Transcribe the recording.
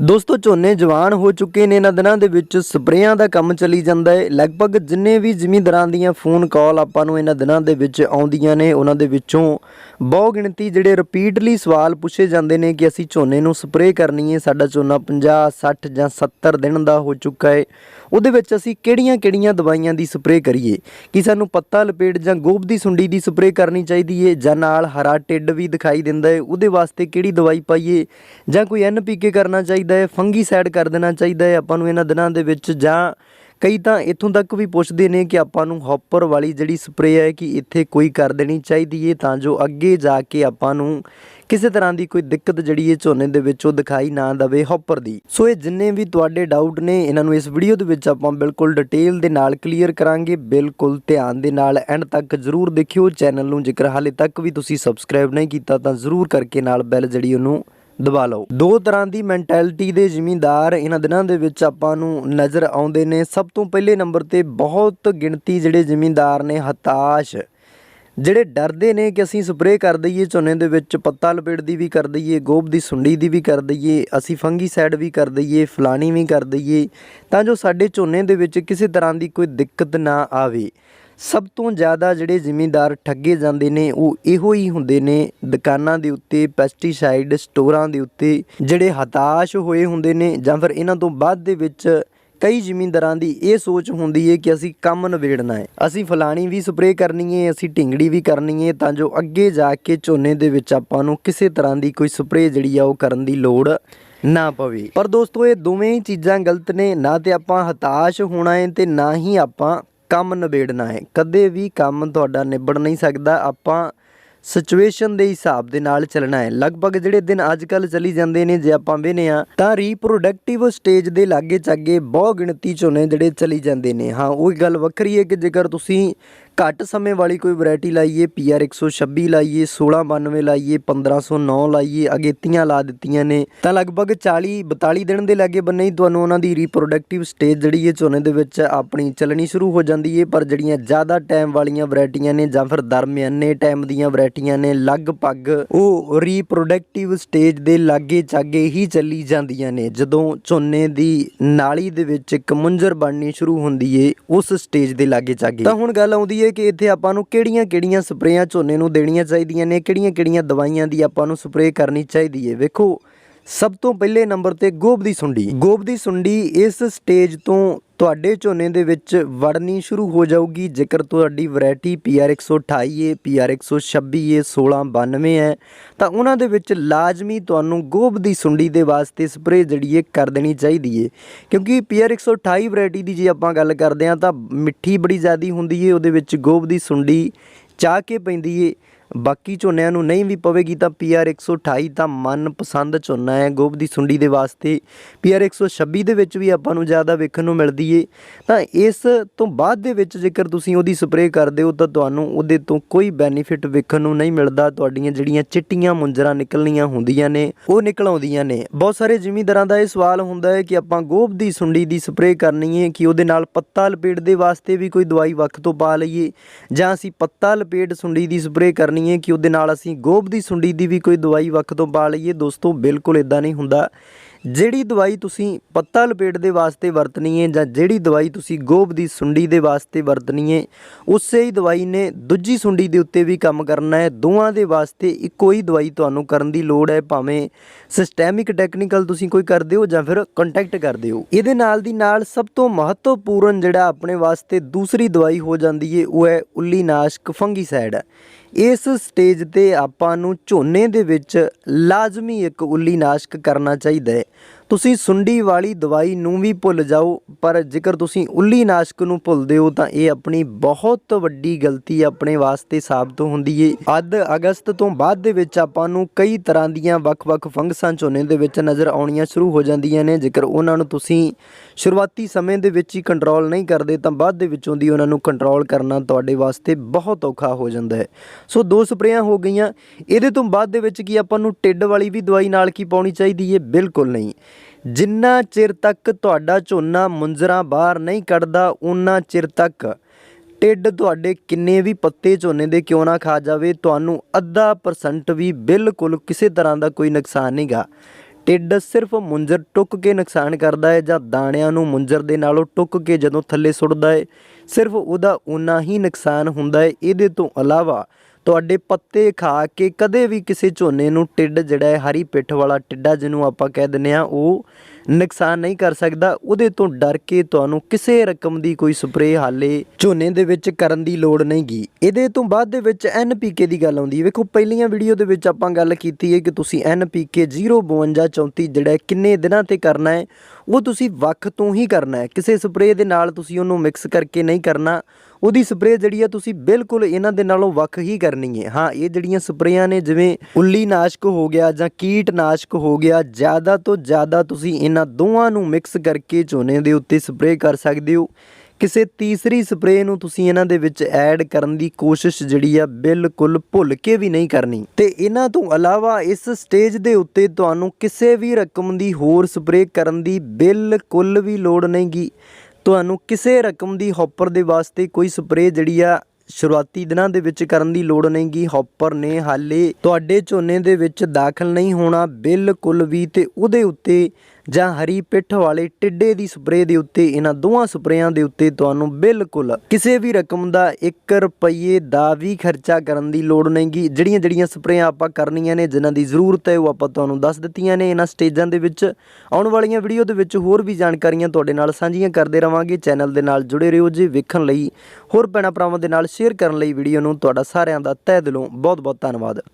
ਦੋਸਤੋ, ਝੋਨੇ ਜਵਾਨ ਹੋ ਚੁੱਕੇ ਨੇ। ਇਹਨਾਂ ਦਿਨਾਂ ਦੇ ਵਿੱਚ ਸਪਰੇਆਂ ਦਾ ਕੰਮ ਚੱਲੀ ਜਾਂਦਾ ਹੈ। ਲਗਭਗ ਜਿੰਨੇ ਵੀ ਜ਼ਿਮੀਂਦਾਰਾਂ ਦੀਆਂ ਫੋਨ ਕਾਲ ਆਪਾਂ ਨੂੰ ਇਹਨਾਂ ਦਿਨਾਂ ਦੇ ਵਿੱਚ ਆਉਂਦੀਆਂ ਨੇ, ਉਹਨਾਂ ਦੇ ਵਿੱਚੋਂ ਬਹੁ ਗਿਣਤੀ ਜਿਹੜੇ ਰਿਪੀਟਲੀ ਸਵਾਲ ਪੁੱਛੇ ਜਾਂਦੇ ਨੇ ਕਿ ਅਸੀਂ ਝੋਨੇ ਨੂੰ ਸਪਰੇਅ ਕਰਨੀ ਹੈ, ਸਾਡਾ ਝੋਨਾ 50 60 ਜਾਂ 70 ਦਿਨ ਦਾ ਹੋ ਚੁੱਕਾ ਹੈ। ਉਹਦੇ ਵਿੱਚ ਅਸੀਂ ਕਿਹੜੀਆਂ-ਕਿਹੜੀਆਂ ਦਵਾਈਆਂ ਦੀ ਸਪਰੇਅ ਕਰੀਏ? ਕਿ ਸਾਨੂੰ ਪੱਤਾ, ਲਪੇਟ ਜਾਂ ਗੋਭ ਦੀ ਸੁੰਡੀ ਦੀ ਸਪਰੇਅ ਕਰਨੀ ਚਾਹੀਦੀ ਹੈ ਜਾਂ ਨਾਲ ਹਰਾ ਟਿੱਡ ਵੀ ਦਿਖਾਈ ਦਿੰਦਾ ਹੈ? ਉਹਦੇ ਵਾਸਤੇ ਕਿਹੜੀ ਦਵਾਈ ਪਾਈਏ ਜਾਂ ਕੋਈ ਐਨਪੀਕੇ ਕਰਨਾ ਚਾਹੀਦਾ ਹੈ ਫੰਗੀਸਾਈਡ ਕਰ ਦੇਣਾ ਚਾਹੀਦਾ ਹੈ ਆਪਾਂ ਨੂੰ ਇਹਨਾਂ ਦਿਨਾਂ ਦੇ ਵਿੱਚ ਜਾਂ ਕਈ ਤਾਂ ਇੱਥੋਂ ਤੱਕ ਵੀ ਪੁੱਛਦੇ ਨੇ ਕਿ ਆਪਾਂ ਨੂੰ ਹੌਪਰ ਵਾਲੀ ਜਿਹੜੀ ਸਪਰੇਅ ਹੈ ਕਿ ਇੱਥੇ ਕੋਈ ਕਰ ਦੇਣੀ ਚਾਹੀਦੀ ਹੈ ਤਾਂ ਜੋ ਅੱਗੇ ਜਾ ਕੇ ਆਪਾਂ ਨੂੰ ਕਿਸੇ ਤਰ੍ਹਾਂ ਦੀ ਕੋਈ ਦਿੱਕਤ ਜਿਹੜੀ ਹੈ ਝੋਨੇ ਦੇ ਵਿੱਚ ਉਹ ਦਿਖਾਈ ਨਾ ਦਵੇ ਹੌਪਰ ਦੀ। ਸੋ ਇਹ ਜਿੰਨੇ ਵੀ ਤੁਹਾਡੇ ਡਾਊਟ ਨੇ, ਇਹਨਾਂ ਨੂੰ ਇਸ ਵੀਡੀਓ ਦੇ ਵਿੱਚ ਆਪਾਂ ਬਿਲਕੁਲ ਡਿਟੇਲ ਦੇ ਨਾਲ ਕਲੀਅਰ ਕਰਾਂਗੇ। ਬਿਲਕੁਲ ਧਿਆਨ ਦੇ ਨਾਲ ਐਂਡ ਤੱਕ ਜਰੂਰ ਦੇਖਿਓ। ਚੈਨਲ ਨੂੰ ਜੇਕਰ ਹਾਲੇ ਤੱਕ ਵੀ ਤੁਸੀਂ ਸਬਸਕ੍ਰਾਈਬ ਨਹੀਂ ਕੀਤਾ ਤਾਂ ਜਰੂਰ ਕਰਕੇ ਨਾਲ ਬੈਲ ਜਿਹੜੀ ਉਹਨੂੰ ਦਬਾ ਲਓ। ਦੋ ਤਰ੍ਹਾਂ ਦੀ ਮੈਂਟੈਲਿਟੀ ਦੇ ਜ਼ਿਮੀਂਦਾਰ ਇਹਨਾਂ ਦਿਨਾਂ ਦੇ ਵਿੱਚ ਆਪਾਂ ਨੂੰ ਨਜ਼ਰ ਆਉਂਦੇ ਨੇ। ਸਭ ਤੋਂ ਪਹਿਲੇ ਨੰਬਰ ਤੇ ਬਹੁਤ ਗਿਣਤੀ ਜਿਹੜੇ ਜ਼ਿਮੀਂਦਾਰ ਨੇ ਹਤਾਸ਼, ਜਿਹੜੇ ਡਰਦੇ ਨੇ ਕਿ ਅਸੀਂ ਸਪਰੇਅ ਕਰ ਦਈਏ, ਝੋਨੇ ਦੇ ਵਿੱਚ ਪੱਤਾ ਲਪੇਟ ਦੀ ਵੀ ਕਰ ਦਈਏ, ਗੋਭ ਦੀ ਸੁੰਡੀ ਦੀ ਵੀ ਕਰ ਦਈਏ, ਅਸੀਂ ਫੰਗੀਸਾਈਡ ਵੀ ਕਰ ਦਈਏ, ਫਲਾਣੀ ਵੀ ਕਰ ਦਈਏ, ਤਾਂ ਜੋ ਸਾਡੇ ਝੋਨੇ ਦੇ ਵਿੱਚ ਕਿਸੇ ਤਰ੍ਹਾਂ ਦੀ ਕੋਈ ਦਿੱਕਤ ਨਾ ਆਵੇ। ਸਭ ਤੋਂ ਜ਼ਿਆਦਾ ਜਿਹੜੇ ਜ਼ਿਮੀਂਦਾਰ ਠੱਗੇ ਜਾਂਦੇ ਨੇ, ਉਹ ਇਹੋ ਹੀ ਹੁੰਦੇ ਨੇ ਦੁਕਾਨਾਂ ਦੇ ਉੱਤੇ ਪੈਸਟੀਸਾਈਡ ਸਟੋਰਾਂ ਦੇ ਉੱਤੇ, ਜਿਹੜੇ ਹਤਾਸ਼ ਹੋਏ ਹੁੰਦੇ ਨੇ ਜਾਂ ਫਿਰ ਇਹਨਾਂ ਤੋਂ ਬਾਅਦ ਦੇ ਵਿੱਚ ਕਈ ਜ਼ਿਮੀਂਦਾਰਾਂ ਦੀ ਇਹ ਸੋਚ ਹੁੰਦੀ ਹੈ ਕਿ ਅਸੀਂ ਕੰਮ ਨਿਬੇੜਨਾ ਹੈ ਅਸੀਂ ਫਲਾਣੀ ਵੀ ਸਪਰੇਅ ਕਰਨੀ ਹੈ ਅਸੀਂ ਢਿੰਗੜੀ ਵੀ ਕਰਨੀ ਹੈ ਤਾਂ ਜੋ ਅੱਗੇ ਜਾ ਕੇ ਝੋਨੇ ਦੇ ਵਿੱਚ ਆਪਾਂ ਨੂੰ ਕਿਸੇ ਤਰ੍ਹਾਂ ਦੀ ਕੋਈ ਸਪਰੇਅ ਜਿਹੜੀ ਆ, ਉਹ ਕਰਨ ਦੀ ਲੋੜ ਨਾ ਪਵੇ। ਪਰ ਦੋਸਤੋ, ਇਹ ਦੋਵੇਂ ਚੀਜ਼ਾਂ ਗਲਤ ਨੇ, ਨਾ ਤੇ ਆਪਾਂ ਹਤਾਸ਼ ਹੋਣਾ ਹੈ ਤੇ ਨਾ ਹੀ ਆਪਾਂ ਕੰਮ ਨਿਬੇੜਨਾ ਹੈ। ਕਦੇ ਵੀ ਕੰਮ ਤੁਹਾਡਾ ਨਿਬੜ ਨਹੀਂ ਸਕਦਾ। ਆਪਾਂ ਸਿਚੁਏਸ਼ਨ ਦੇ ਹਿਸਾਬ ਦੇ ਨਾਲ ਚੱਲਣਾ ਹੈ। ਲਗਭਗ ਜਿਹੜੇ ਦਿਨ ਅੱਜ ਕੱਲ ਚੱਲੀ ਜਾਂਦੇ ਨੇ, ਜੇ ਆਪਾਂ ਵੇਨੇ ਆ ਤਾਂ ਰੀਪਰੋਡਕਟਿਵ ਸਟੇਜ ਦੇ ਲਾਗੇ ਚਾਗੇ ਬਹੁ ਗਿਣਤੀ ਝੋਨੇ ਜਿਹੜੇ ਚੱਲੀ ਜਾਂਦੇ ਨੇ। ਹਾਂ, ਉਹ ਗੱਲ ਵੱਖਰੀ ਹੈ ਕਿ ਜੇਕਰ ਤੁਸੀਂ ਘੱਟ ਸਮੇਂ ਵਾਲੀ ਕੋਈ ਵੈਰਾਈਟੀ ਲਾਈਏ ਪੀਆਰ 126 ਲਾਈਏ 1692 ਲਾਈਏ 1509 ਲਾਈਏ, ਅਗੇਤੀਆਂ ਲਾ ਦਿੱਤੀਆਂ ਨੇ। ਤਾਂ ਲਗਭਗ 40 42 ਦਿਨ ਦੇ ਲਾਗੇ ਬੰਨੇ ਹੀ ਤੁਹਾਨੂੰ ਉਹਨਾਂ ਦੀ ਰੀਪਰੋਡਕਟਿਵ ਸਟੇਜ ਜਿਹੜੀ ਹੈ ਝੋਨੇ ਦੇ ਵਿੱਚ ਆਪਣੀ ਚੱਲਣੀ ਸ਼ੁਰੂ ਹੋ ਜਾਂਦੀ ਹੈ। ਪਰ ਜਿਹੜੀਆਂ ਜ਼ਿਆਦਾ ਟਾਈਮ ਵਾਲੀਆਂ ਵੈਰਾਈਟੀਆਂ ਨੇ ਜਾਂ ਫਿਰ ਦਰਮਿਆਨੇ ਟਾਈਮ ਦੀਆਂ ਵੈਰਾਈਟੀਆਂ ਨੇ, ਲਗਭਗ ਉਹ ਰੀਪਰੋਡਕਟਿਵ ਸਟੇਜ ਦੇ ਲਾਗੇ ਚਾਗੇ ਹੀ ਚੱਲੀ ਜਾਂਦੀਆਂ ਨੇ। ਜਦੋਂ ਝੋਨੇ ਦੀ ਨਾਲੀ ਦੇ ਵਿੱਚ ਇੱਕ ਮੁੰਜਰ ਬਣਨੀ ਸ਼ੁਰੂ ਹੁੰਦੀ ਏ ਉਸ ਸਟੇਜ ਦੇ ਲਾਗੇ ਚਾਗੇ ਤਾਂ ਹੁਣ ਗੱਲ ਆਉਂਦੀ ਏ ਕਿ ਇੱਥੇ ਆਪਾਂ ਨੂੰ ਕਿਹੜੀਆਂ-ਕਿਹੜੀਆਂ ਸਪਰੇਆਂ ਝੋਨੇ ਨੂੰ ਦੇਣੀਆਂ ਚਾਹੀਦੀਆਂ ਨੇ ਕਿਹੜੀਆਂ-ਕਿਹੜੀਆਂ ਦਵਾਈਆਂ ਦੀ ਆਪਾਂ ਨੂੰ ਸਪਰੇਅ ਕਰਨੀ ਚਾਹੀਦੀ ਹੈ ਵੇਖੋ, ਸਭ ਤੋਂ ਪਹਿਲੇ ਨੰਬਰ ਤੇ ਗੋਬ ਦੀ ਸੁੰਡੀ। ਗੋਬ ਦੀ ਸੁੰਡੀ ਇਸ ਸਟੇਜ ਤੋਂ ਤੁਹਾਡੇ ਝੋਨੇ ਦੇ ਵਿੱਚ ਵੜਨੀ ਸ਼ੁਰੂ ਹੋ ਜਾਊਗੀ। ਜੇਕਰ ਤੁਹਾਡੀ variety PR 128 A PR 126 A 1692 ਹੈ, ਤਾਂ ਉਹਨਾਂ ਦੇ ਵਿੱਚ ਲਾਜ਼ਮੀ ਤੁਹਾਨੂੰ ਗੋਬ ਦੀ ਸੁੰਡੀ ਦੇ ਵਾਸਤੇ ਸਪਰੇਅ ਜਿਹੜੀ ਹੈ ਕਰ ਦੇਣੀ ਚਾਹੀਦੀ ਹੈ। ਕਿਉਂਕਿ PR 128 ਵੈਰਾਈਟੀ ਦੀ ਜੇ ਆਪਾਂ ਗੱਲ ਕਰਦੇ ਹਾਂ, ਤਾਂ ਮਿੱਠੀ ਬੜੀ ਜ਼ਿਆਦੀ ਹੁੰਦੀ ਹੈ, ਉਹਦੇ ਵਿੱਚ ਗੋਬ ਦੀ ਸੁੰਡੀ ਚਾਹ ਕੇ ਪੈਂਦੀ ਏ ਬਾਕੀ ਝੋਨਿਆਂ ਨੂੰ ਨਹੀਂ ਵੀ ਪਵੇਗੀ ਤਾਂ PR 128 ਤਾਂ ਮਨਪਸੰਦ ਝੋਨਾ ਹੈ। ਗੋਭ ਦੀ ਸੁੰਡੀ ਦੇ ਵਾਸਤੇ PR 126 ਦੇ ਵਿੱਚ ਵੀ ਆਪਾਂ ਨੂੰ ਜ਼ਿਆਦਾ ਵੇਖਣ ਨੂੰ ਮਿਲਦੀ ਏ। ਤਾਂ ਇਸ ਤੋਂ ਬਾਅਦ ਦੇ ਵਿੱਚ ਜੇਕਰ ਤੁਸੀਂ ਉਹਦੀ ਸਪਰੇਅ ਕਰਦੇ ਹੋ ਤਾਂ ਤੁਹਾਨੂੰ ਉਹਦੇ ਤੋਂ ਕੋਈ ਬੈਨੀਫਿਟ ਵੇਖਣ ਨੂੰ ਨਹੀਂ ਮਿਲਦਾ। ਤੁਹਾਡੀਆਂ ਜਿਹੜੀਆਂ ਚਿੱਟੀਆਂ ਮੁੰਜਰਾਂ ਨਿਕਲਣੀਆਂ ਹੁੰਦੀਆਂ ਨੇ, ਉਹ ਨਿਕਲ ਆਉਂਦੀਆਂ ਨੇ। ਬਹੁਤ ਸਾਰੇ ਜ਼ਿਮੀਂਦਾਰਾਂ ਦਾ ਇਹ ਸਵਾਲ ਹੁੰਦਾ ਹੈ ਕਿ ਆਪਾਂ ਗੋਭ ਦੀ ਸੁੰਡੀ ਦੀ ਸਪਰੇਅ ਕਰਨੀ ਹੈ ਕਿ ਉਹਦੇ ਨਾਲ ਪੱਤਾ ਲਪੇਟ ਦੇ ਵਾਸਤੇ ਵੀ ਕੋਈ ਦਵਾਈ ਵੱਖ ਤੋਂ ਪਾ ਲਈਏ ਜਾਂ ਅਸੀਂ ਪੱਤਾ ਲਪੇਟ ਸੁੰਡੀ ਦੀ ਸਪਰੇਅ ਕਰਨੀ ਹੈ ਕਿ ਉਹਦੇ ਨਾਲ ਅਸੀਂ ਗੋਭ ਦੀ ਸੁੰਡੀ ਦੀ ਵੀ ਕੋਈ ਦਵਾਈ ਵੱਖ ਤੋਂ ਪਾ ਲਈਏ। ਦੋਸਤੋ, ਬਿਲਕੁਲ ਇਦਾਂ ਨਹੀਂ ਹੁੰਦਾ। ਜਿਹੜੀ ਦਵਾਈ ਤੁਸੀਂ ਪੱਤਾ ਲਪੇਟ ਦੇ ਵਾਸਤੇ ਵਰਤਣੀ ਹੈ ਜਾਂ ਜਿਹੜੀ ਦਵਾਈ ਤੁਸੀਂ ਗੋਭ ਦੀ ਸੁੰਡੀ ਦੇ ਵਾਸਤੇ ਵਰਤਣੀ ਹੈ ਉਸੇ ਹੀ ਦਵਾਈ ਨੇ ਦੂਜੀ ਸੁੰਡੀ ਦੇ ਉੱਤੇ ਵੀ ਕੰਮ ਕਰਨਾ ਹੈ ਦੋਵਾਂ ਦੇ ਵਾਸਤੇ ਇੱਕੋ ਹੀ ਦਵਾਈ ਤੁਹਾਨੂੰ ਕਰਨ ਦੀ ਲੋੜ ਹੈ ਭਾਵੇਂ ਸਿਸਟੈਮਿਕ ਟੈਕਨੀਕਲ ਤੁਸੀਂ ਕੋਈ ਕਰਦੇ ਹੋ ਜਾਂ ਫਿਰ ਕੰਟੈਕਟ ਕਰਦੇ ਹੋ ਇਹਦੇ ਨਾਲ ਦੀ ਨਾਲ ਸਭ ਤੋਂ ਮਹੱਤਵਪੂਰਨ ਜਿਹੜਾ ਆਪਣੇ ਵਾਸਤੇ ਦੂਸਰੀ ਦਵਾਈ ਹੋ ਜਾਂਦੀ ਹੈ ਉਹ ਹੈ ਉੱਲੀਨਾਸ਼ਕ ਫੰਗੀਸਾਈਡ। ਇਸ ਸਟੇਜ ਤੇ ਆਪਾਂ ਨੂੰ ਝੋਨੇ ਦੇ ਵਿੱਚ ਲਾਜ਼ਮੀ ਇੱਕ ਉੱਲੀਨਾਸ਼ਕ ਕਰਨਾ ਚਾਹੀਦਾ ਹੈ it. ਤੁਸੀਂ ਸੁੰਡੀ ਵਾਲੀ ਦਵਾਈ ਨੂੰ ਵੀ ਭੁੱਲ ਜਾਓ, ਪਰ ਜੇਕਰ ਤੁਸੀਂ ਉੱਲੀ ਨਾਸ਼ਕ ਨੂੰ ਭੁੱਲਦੇ ਹੋ, ਤਾਂ ਇਹ ਆਪਣੀ ਬਹੁਤ ਵੱਡੀ ਗਲਤੀ ਆਪਣੇ ਵਾਸਤੇ ਸਾਬਤ ਹੁੰਦੀ ਏ। ਅੱਧ ਅਗਸਤ ਤੋਂ ਬਾਅਦ ਦੇ ਵਿੱਚ ਆਪਾਂ ਨੂੰ ਕਈ ਤਰ੍ਹਾਂ ਦੀਆਂ ਵੱਖ-ਵੱਖ ਫੰਗਸਾਂ ਝੋਨੇ ਦੇ ਵਿੱਚ ਨਜ਼ਰ ਆਉਣੀਆਂ ਸ਼ੁਰੂ ਹੋ ਜਾਂਦੀਆਂ ਨੇ। ਜੇਕਰ ਉਹਨਾਂ ਨੂੰ ਤੁਸੀਂ ਸ਼ੁਰੂਆਤੀ ਸਮੇਂ ਦੇ ਵਿੱਚ ਹੀ ਕੰਟਰੋਲ ਨਹੀਂ ਕਰਦੇ, ਤਾਂ ਬਾਅਦ ਦੇ ਵਿੱਚੋਂ ਦੀ ਉਹਨਾਂ ਨੂੰ ਕੰਟਰੋਲ ਕਰਨਾ ਤੁਹਾਡੇ ਵਾਸਤੇ ਬਹੁਤ ਔਖਾ ਹੋ ਜਾਂਦਾ ਹੈ। ਸੋ ਦੋ ਸਪਰੇਆਂ ਹੋ ਗਈਆਂ। ਇਹਦੇ ਤੋਂ ਬਾਅਦ ਦੇ ਵਿੱਚ ਕੀ ਆਪਾਂ ਨੂੰ ਟਿੱਡ ਵਾਲੀ ਵੀ ਦਵਾਈ ਨਾਲ ਕੀ ਪਾਉਣੀ ਚਾਹੀਦੀ ਹੈ ਬਿਲਕੁਲ ਨਹੀਂ। ਜਿੰਨਾ ਚਿਰ ਤੱਕ ਤੁਹਾਡਾ ਝੋਨਾ ਮੁੰਜਰਾ ਬਾਹਰ ਨਹੀਂ ਕੱਢਦਾ ਉਨਾ ਚਿਰ ਤੱਕ। ਟਿੱਡ ਤੁਹਾਡੇ ਕਿੰਨੇ ਵੀ ਪੱਤੇ ਝੋਨੇ ਦੇ ਕਿਉਂ ਨਾ ਖਾ ਜਾਵੇ, ਤੁਹਾਨੂੰ ਅੱਧਾ ਪਰਸੈਂਟ ਵੀ ਬਿਲਕੁਲ ਕਿਸੇ ਤਰ੍ਹਾਂ ਦਾ ਕੋਈ ਨੁਕਸਾਨ ਨਹੀਂਗਾ ਟਿੱਡ ਸਿਰਫ ਮੁੰਜਰ ਟੁੱਕ ਕੇ ਨੁਕਸਾਨ ਕਰਦਾ ਹੈ ਜਾਂ ਦਾਣਿਆਂ ਨੂੰ ਮੁੰਜਰ ਦੇ ਨਾਲੋਂ ਟੁੱਕ ਕੇ ਜਦੋਂ ਥੱਲੇ ਸੁੱਟਦਾ ਹੈ, ਸਿਰਫ ਉਹਦਾ ਉਨਾ ਹੀ ਨੁਕਸਾਨ ਹੁੰਦਾ ਹੈ। ਇਹਦੇ ਤੋਂ ਇਲਾਵਾ ਤੁਹਾਡੇ ਪੱਤੇ ਖਾ ਕੇ ਕਦੇ ਵੀ ਕਿਸੇ ਝੋਨੇ ਨੂੰ ਟਿੱਡ ਜਿਹੜਾ ਹੈ, ਹਰੀ ਪਿੱਠ ਵਾਲਾ ਟਿੱਡਾ ਜਿਹਨੂੰ ਆਪਾਂ ਕਹਿ ਦਿੰਦੇ ਆ ਉਹ ਨੁਕਸਾਨ ਨਹੀਂ ਕਰ ਸਕਦਾ। ਉਹਦੇ ਤੋਂ ਡਰ ਕੇ ਤੁਹਾਨੂੰ ਕਿਸੇ ਰਕਮ ਦੀ ਕੋਈ ਸਪਰੇਅ ਹਾਲੇ ਝੋਨੇ ਦੇ ਵਿੱਚ ਕਰਨ ਦੀ ਲੋੜ ਨਹੀਂਗੀ। ਇਹਦੇ ਤੋਂ ਬਾਅਦ ਦੇ ਵਿੱਚ ਐਨਪੀਕੇ ਦੀ ਗੱਲ ਆਉਂਦੀ ਹੈ। ਵੇਖੋ, ਪਹਿਲੀਆਂ ਵੀਡੀਓ ਦੇ ਵਿੱਚ ਆਪਾਂ ਗੱਲ ਕੀਤੀ ਹੈ ਕਿ ਤੁਸੀਂ ਐਨਪੀਕੇ 05234 ਜਿਹੜਾ ਕਿੰਨੇ ਦਿਨਾਂ ਤੇ ਕਰਨਾ ਹੈ, ਉਹ ਤੁਸੀਂ ਵੱਖ ਤੋਂ ਹੀ ਕਰਨਾ ਹੈ। ਕਿਸੇ ਸਪਰੇਅ ਦੇ ਨਾਲ ਤੁਸੀਂ ਉਹਨੂੰ ਮਿਕਸ ਕਰਕੇ ਨਹੀਂ ਕਰਨਾ। ਉਹਦੀ ਸਪਰੇਅ ਜਿਹੜੀ ਆ ਤੁਸੀਂ ਬਿਲਕੁਲ ਇਹਨਾਂ ਦੇ ਨਾਲੋਂ ਵੱਖ ਹੀ ਕਰਨੀ ਹੈ। ਹਾਂ, ਇਹ ਜਿਹੜੀਆਂ ਸਪਰੇਆਂ ਨੇ, ਜਿਵੇਂ ਉੱਲੀ ਨਾਸ਼ਕ ਹੋ ਗਿਆ ਜਾਂ ਕੀਟਨਾਸ਼ਕ ਹੋ ਗਿਆ, ਜ਼ਿਆਦਾ ਤੋਂ ਜ਼ਿਆਦਾ ਤੁਸੀਂ ਇਹਨਾਂ ਦੋਵਾਂ ਨੂੰ ਮਿਕਸ ਕਰਕੇ ਝੋਨੇ ਦੇ ਉੱਤੇ ਸਪਰੇਅ ਕਰ ਸਕਦੇ ਹੋ। ਕਿਸੇ ਤੀਸਰੀ ਸਪਰੇਅ ਨੂੰ ਤੁਸੀਂ ਇਹਨਾਂ ਦੇ ਵਿੱਚ ਐਡ ਕਰਨ ਦੀ ਕੋਸ਼ਿਸ਼ ਜਿਹੜੀ ਆ ਬਿਲਕੁਲ ਭੁੱਲ ਕੇ ਵੀ ਨਹੀਂ ਕਰਨੀ। ਤੇ ਇਹਨਾਂ ਤੋਂ ਇਲਾਵਾ ਇਸ ਸਟੇਜ ਦੇ ਉੱਤੇ ਤੁਹਾਨੂੰ ਕਿਸੇ ਵੀ ਰਕਮ ਦੀ ਹੋਰ ਸਪਰੇਅ ਕਰਨ ਦੀ ਬਿਲਕੁਲ ਵੀ ਲੋੜ ਨਹੀਂਗੀ। ਤੁਹਾਨੂੰ ਕਿਸੇ ਰਕਮ ਦੀ ਹੌਪਰ ਦੇ ਵਾਸਤੇ ਕੋਈ ਸਪਰੇਅ ਜਿਹੜੀ ਆ ਸ਼ੁਰੂਆਤੀ ਦਿਨਾਂ ਦੇ ਵਿੱਚ ਕਰਨ ਦੀ ਲੋੜ ਨਹੀਂਗੀ ਹੌਪਰ ਨੇ ਹਾਲੇ ਤੁਹਾਡੇ ਝੋਨੇ ਦੇ ਵਿੱਚ ਦਾਖਲ ਨਹੀਂ ਹੋਣਾ। ਬਿਲਕੁਲ ਵੀ ਤੇ ਉਹਦੇ ਉੱਤੇ ਜਾਂ ਹਰੀ ਪਿੱਠ ਵਾਲੇ ਟਿੱਡੇ ਦੀ ਸਪਰੇਅ ਦੇ ਉੱਤੇ, ਇਹਨਾਂ ਦੋਵਾਂ ਸਪਰੇਆਂ ਦੇ ਉੱਤੇ ਤੁਹਾਨੂੰ ਬਿਲਕੁਲ ਕਿਸੇ ਵੀ ਰਕਮ ਦਾ 1 ਰੁਪਏ ਦਾ ਵੀ ਖਰਚਾ ਕਰਨ ਦੀ ਲੋੜ ਨਹੀਂਗੀ। ਜਿਹੜੀਆਂ ਜਿਹੜੀਆਂ ਸਪਰੇਆਂ ਆਪਾਂ ਕਰਨੀਆਂ ਨੇ, ਜਿਨ੍ਹਾਂ ਦੀ ਜ਼ਰੂਰਤ ਹੈ, ਉਹ ਆਪਾਂ ਤੁਹਾਨੂੰ ਦੱਸ ਦਿੱਤੀਆਂ ਨੇ ਇਹਨਾਂ ਸਟੇਜਾਂ ਦੇ ਵਿੱਚ। ਆਉਣ ਵਾਲੀਆਂ ਵੀਡੀਓ ਦੇ ਵਿੱਚ ਹੋਰ ਵੀ ਜਾਣਕਾਰੀਆਂ ਤੁਹਾਡੇ ਨਾਲ ਸਾਂਝੀਆਂ ਕਰਦੇ ਰਵਾਂਗੇ। ਚੈਨਲ ਦੇ ਨਾਲ ਜੁੜੇ ਰਹੋ ਜੀ ਵੇਖਣ ਲਈ। ਹੋਰ ਭੈਣਾਂ ਭਰਾਵਾਂ ਦੇ ਨਾਲ ਸ਼ੇਅਰ ਕਰਨ ਲਈ ਵੀਡੀਓ ਨੂੰ ਤੁਹਾਡਾ ਸਾਰਿਆਂ ਦਾ ਤਹਿ ਦਿਲੋਂ ਬਹੁਤ ਬਹੁਤ ਧੰਨਵਾਦ।